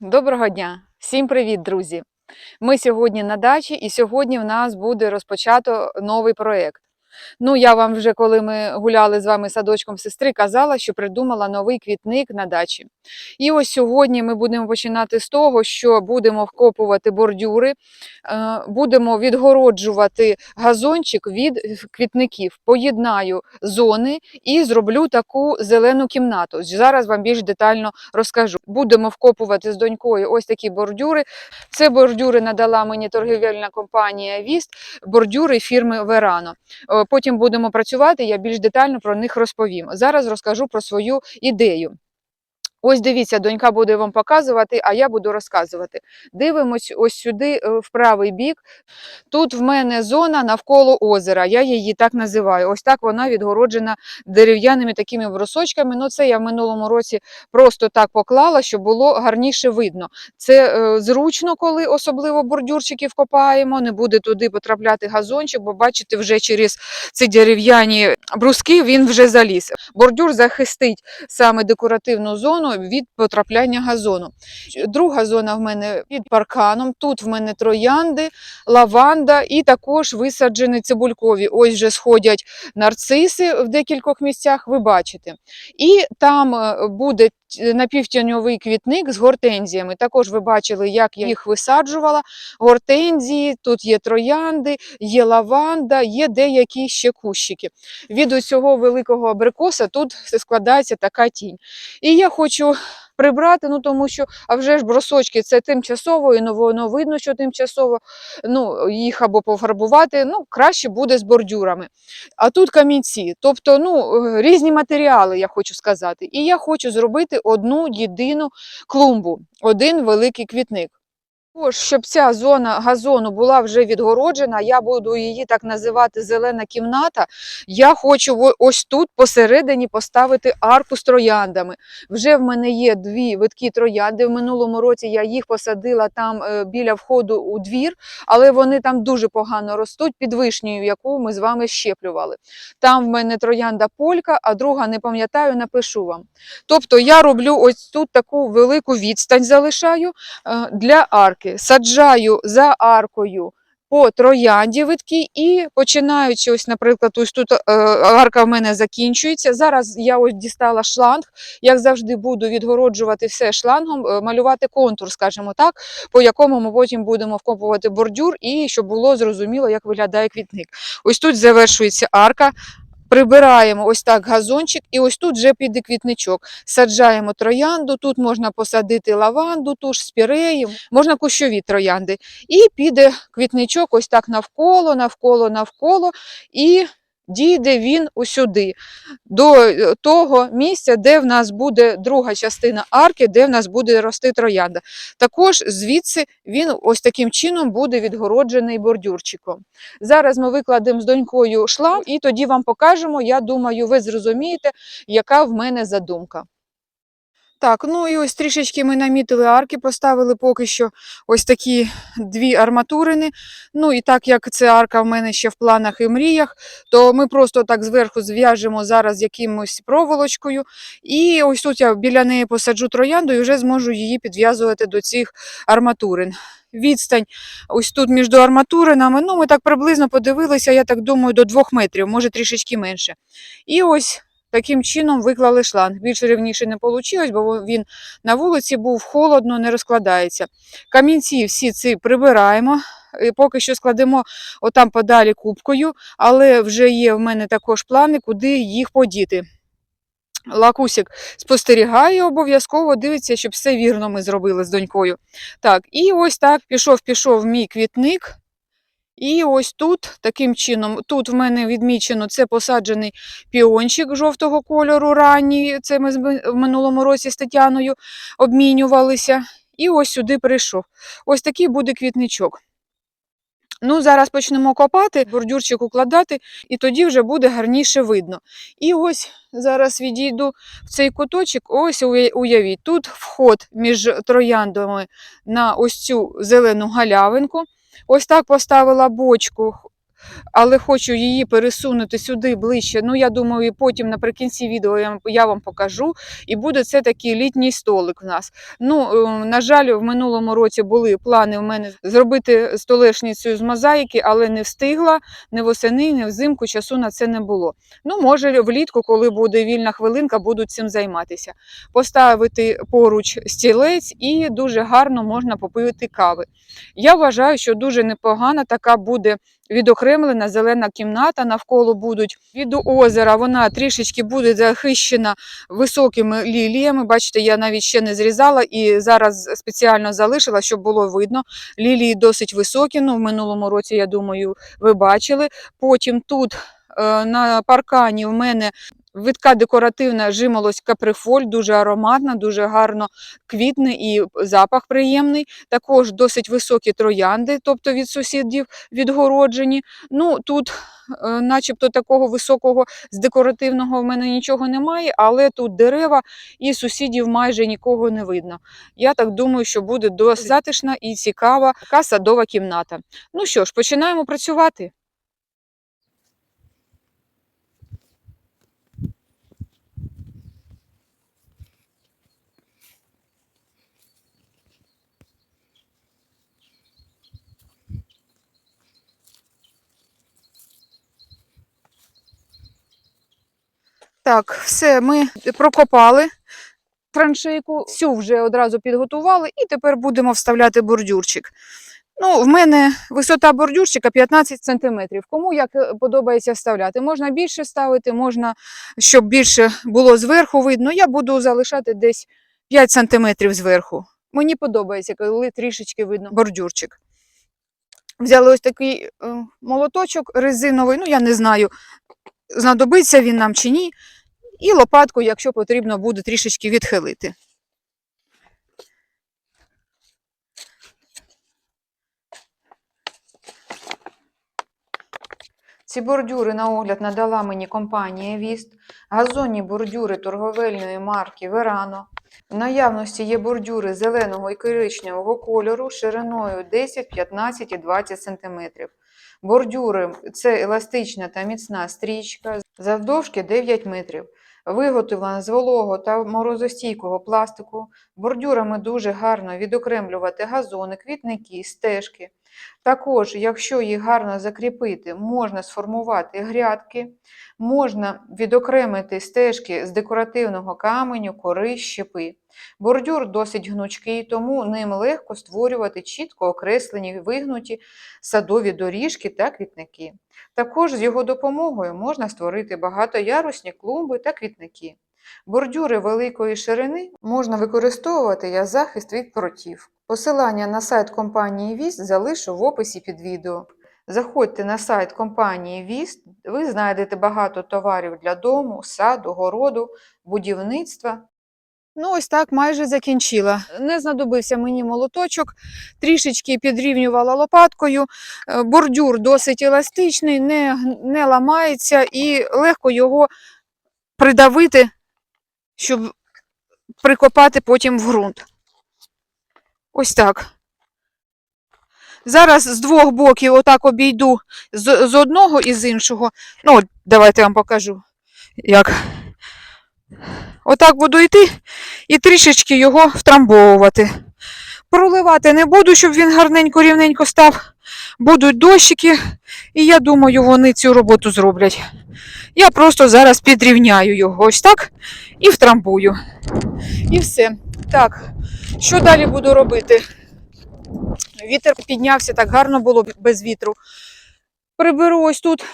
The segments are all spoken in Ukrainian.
Доброго дня! Всім привіт, друзі! Ми сьогодні на дачі, і сьогодні в нас буде розпочато новий проєкт. Ну, я вам вже коли ми гуляли з вами садочком сестри, казала, що придумала новий квітник на дачі. І ось сьогодні ми будемо починати з того, що будемо вкопувати бордюри, е, будемо відгороджувати газончик від квітників, поєднаю зони і зроблю таку зелену кімнату. Зараз вам більш детально розкажу. Будемо вкопувати з донькою ось такі бордюри. Це бордюри надала мені торгівельна компанія Віст, бордюри фірми Верано. Потім будемо працювати, я більш детально про них розповім. Зараз розкажу про свою ідею. Ось дивіться, донька буде вам показувати, а я буду розказувати. Дивимось ось сюди, е, в правий бік. Тут в мене зона навколо озера, я її так називаю. Ось так вона відгороджена дерев'яними такими брусочками. Ну, це я в минулому році просто так поклала, щоб було гарніше видно. Це е, зручно, коли особливо бордюрчиків копаємо, не буде туди потрапляти газончик, бо бачите, вже через ці дерев'яні бруски він вже заліз. Бордюр захистить саме декоративну зону від потрапляння газону. Друга зона в мене під парканом. Тут в мене троянди, лаванда і також висаджені цибулькові. Ось вже сходять нарциси в декількох місцях, ви бачите. І там е, буде напівтіньовий квітник з гортензіями. Також ви бачили, як я їх висаджувала. Гортензії, тут є троянди, є лаванда, є деякі ще кущики. Від усього великого абрикоса тут складається така тінь. І я хочу прибрати, ну тому що, а вже ж бросочки це тимчасово, і ну, воно видно, що тимчасово. Ну, їх або пофарбувати, ну, краще буде з бордюрами. А тут камінці, тобто ну, е, різні матеріали, я хочу сказати. І я хочу зробити одну єдину клумбу, один великий квітник. Також, щоб ця зона газону була вже відгороджена, я буду її так називати зелена кімната. Я хочу ось тут посередині поставити арку з трояндами. Вже в мене є дві виткі троянди. В минулому році я їх посадила там е, біля входу у двір, але вони там дуже погано ростуть під вишнею, яку ми з вами щеплювали. Там в мене троянда полька, а друга не пам'ятаю, напишу вам. Тобто я роблю ось тут таку велику відстань залишаю е, для арки. Саджаю за аркою по троянді витки і починаючи, ось, наприклад, ось тут е, арка в мене закінчується. Зараз я ось дістала шланг, як завжди буду відгороджувати все шлангом, е, малювати контур, скажімо так, по якому ми потім будемо вкопувати бордюр, і щоб було зрозуміло, як виглядає квітник. Ось тут завершується арка. Прибираємо ось так газончик, і ось тут вже піде квітничок. Саджаємо троянду, тут можна посадити лаванду, ту ж спіреї, можна кущові троянди. І піде квітничок ось так навколо, навколо, навколо, і дійде він усюди, до е, того місця, де в нас буде друга частина арки, де в нас буде рости троянда. Також звідси він ось таким чином буде відгороджений бордюрчиком. Зараз ми викладемо з донькою шлам і тоді вам покажемо. Я думаю, ви зрозумієте, яка в мене задумка. Так, ну і ось трішечки ми намітили арки, поставили поки що ось такі дві арматурини. Ну і так як це арка в мене ще в планах і мріях, то ми просто так зверху зв'яжемо зараз якимось проволочкою. І ось тут я біля неї посаджу троянду і вже зможу її підв'язувати до цих арматурин. Відстань ось тут між арматуринами, ну ми так приблизно подивилися, я так думаю, до двох метрів, може трішечки менше. І ось таким чином виклали шланг. Більш рівніше не вийшло, бо він на вулиці був холодно, не розкладається. Камінці всі ці прибираємо. і Поки що складемо отам подалі кубкою, але вже є в мене також плани, куди їх подіти. Лакусик спостерігає обов'язково, дивиться, щоб все вірно ми зробили з донькою. Так, і ось так пішов-пішов мій квітник. І ось тут, таким чином, тут в мене відмічено це посаджений піончик жовтого кольору ранній. Це ми в минулому році з Тетяною обмінювалися. І ось сюди прийшов. Ось такий буде квітничок. Ну, зараз почнемо копати, бордюрчик укладати, і тоді вже буде гарніше видно. І ось зараз відійду в цей куточок. Ось уявіть, тут вход між трояндами на ось цю зелену галявинку. Ось так поставила бочку але хочу її пересунути сюди ближче. Ну, я думаю, потім наприкінці відео я, вам покажу. І буде це такий літній столик в нас. Ну, е, на жаль, в минулому році були плани в мене зробити столешницю з мозаїки, але не встигла не восени, не взимку часу на це не було. Ну, може, влітку, коли буде вільна хвилинка, буду цим займатися. Поставити поруч стілець і дуже гарно можна попити кави. Я вважаю, що дуже непогана така буде відокремлена зелена кімната. Навколо будуть від озера. Вона трішечки буде захищена високими ліліями. Бачите, я навіть ще не зрізала і зараз спеціально залишила, щоб було видно. Лілії досить високі. Ну, в минулому році, я думаю, ви бачили. Потім тут е, на паркані в мене Витка декоративна жимолость каприфоль, дуже ароматна, дуже гарно квітне і запах приємний. Також досить високі троянди, тобто від сусідів відгороджені. Ну тут, е, начебто, такого високого з декоративного в мене нічого немає, але тут дерева і сусідів майже нікого не видно. Я так думаю, що буде досить затишна і цікава така садова кімната. Ну що ж, починаємо працювати. Так, все, ми прокопали траншейку, всю вже одразу підготували, і тепер будемо вставляти бордюрчик. Ну, в мене висота бордюрчика 15 см. Кому як е, подобається вставляти? Можна більше ставити, можна, щоб більше було зверху видно. Я буду залишати десь 5 см зверху. Мені подобається, коли трішечки видно бордюрчик. Взяли ось такий е, молоточок резиновий, ну я не знаю, знадобиться він нам чи ні. І лопатку, якщо потрібно, буде трішечки відхилити. Ці бордюри на огляд надала мені компанія Віст, газонні бордюри торговельної марки Верано. В наявності є бордюри зеленого і коричневого кольору шириною 10, 15 і 20 см. Бордюри це еластична та міцна стрічка завдовжки 9 метрів. Виготовлена з волого та морозостійкого пластику. Бордюрами дуже гарно відокремлювати газони, квітники, стежки. Також, якщо їх гарно закріпити, можна сформувати грядки, можна відокремити стежки з декоративного каменю, кори, щепи. Бордюр досить гнучкий, тому ним легко створювати чітко окреслені вигнуті садові доріжки та квітники. Також з його допомогою можна створити багатоярусні клумби та квітники. Бордюри великої ширини можна використовувати як захист від протів. Посилання на сайт компанії Віст залишу в описі під відео. Заходьте на сайт компанії Віст, ви знайдете багато товарів для дому, саду, городу, будівництва. Ну, ось так майже закінчила. Не знадобився мені молоточок, трішечки підрівнювала лопаткою. Е, Бордюр досить еластичний, не, не ламається і легко його придавити, щоб прикопати потім в ґрунт. Ось так. Зараз з двох боків отак обійду з, з одного і з іншого. Ну, давайте я вам покажу. Як. Отак буду йти і трішечки його втрамбовувати. Проливати не буду, щоб він гарненько рівненько став. Будуть дощики, і я думаю, вони цю роботу зроблять. Я просто зараз підрівняю його ось так і втрамбую. І все. Так, що далі буду робити? Вітер піднявся, так гарно було без вітру. Приберу ось тут,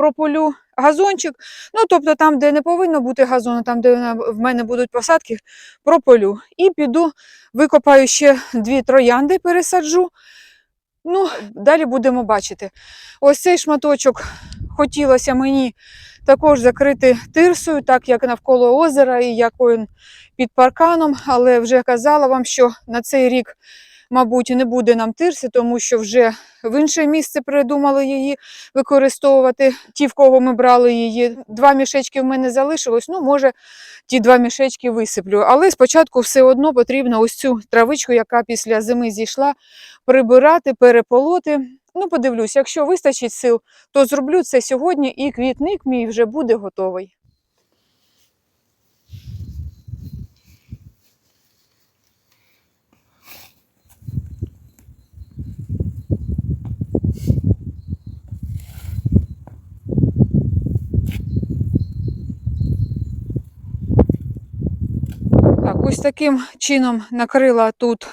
прополю газончик. Ну, тобто там, де не повинно бути газону, там, де в мене будуть посадки, прополю. І піду, викопаю ще дві троянди, пересаджу. Ну, далі будемо бачити. Ось цей шматочок хотілося мені також закрити тирсою, так як навколо озера і як він під парканом, але вже казала вам, що на цей рік, мабуть, не буде нам тирси, тому що вже в інше місце придумали її використовувати. Ті, в кого ми брали її, два мішечки в мене залишилось. Ну, може, ті два мішечки висиплю. Але спочатку все одно потрібно ось цю травичку, яка після зими зійшла, прибирати, переполоти. Ну, подивлюсь, якщо вистачить сил, то зроблю це сьогодні, і квітник мій вже буде готовий. Таким чином накрила тут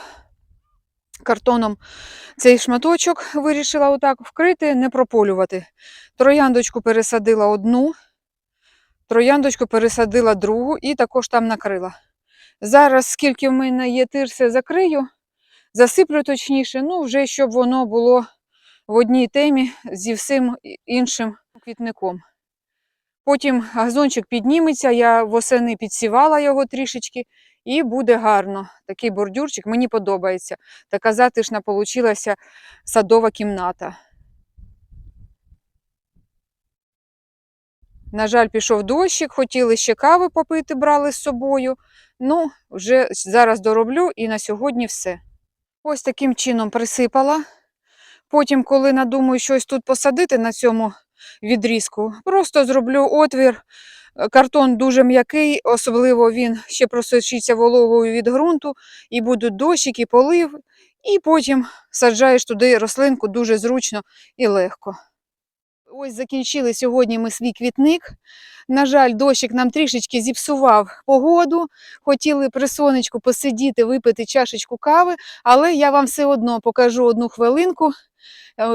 картоном цей шматочок, вирішила отак вкрити, не прополювати. Трояндочку пересадила одну, трояндочку пересадила другу і також там накрила. Зараз, скільки в мене є тирси, закрию, засиплю точніше, ну вже щоб воно було в одній темі зі всім іншим квітником. Потім газончик підніметься, я восени підсівала його трішечки, і буде гарно. Такий бордюрчик, мені подобається. Така затишна получилася садова кімната. На жаль, пішов дощик, хотіли ще кави попити, брали з собою. Ну, вже зараз дороблю і на сьогодні все. Ось таким чином присипала. Потім, коли надумаю щось тут посадити на цьому відрізку, просто зроблю отвір. Картон дуже м'який, особливо він ще просочиться вологою від ґрунту, і будуть дощики, полив, і потім саджаєш туди рослинку дуже зручно і легко. Ось закінчили сьогодні ми свій квітник. На жаль, дощик нам трішечки зіпсував погоду. Хотіли при сонечку посидіти, випити чашечку кави, але я вам все одно покажу одну хвилинку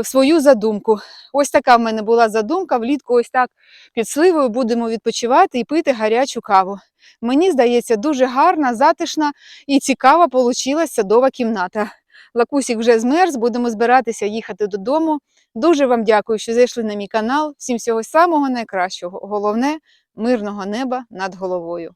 свою задумку. Ось така в мене була задумка. Влітку ось так під сливою будемо відпочивати і пити гарячу каву. Мені здається, дуже гарна, затишна і цікава получилась садова кімната. Лакусік вже змерз, будемо збиратися їхати додому. Дуже вам дякую, що зайшли на мій канал. Всім всього самого найкращого. Головне мирного неба над головою.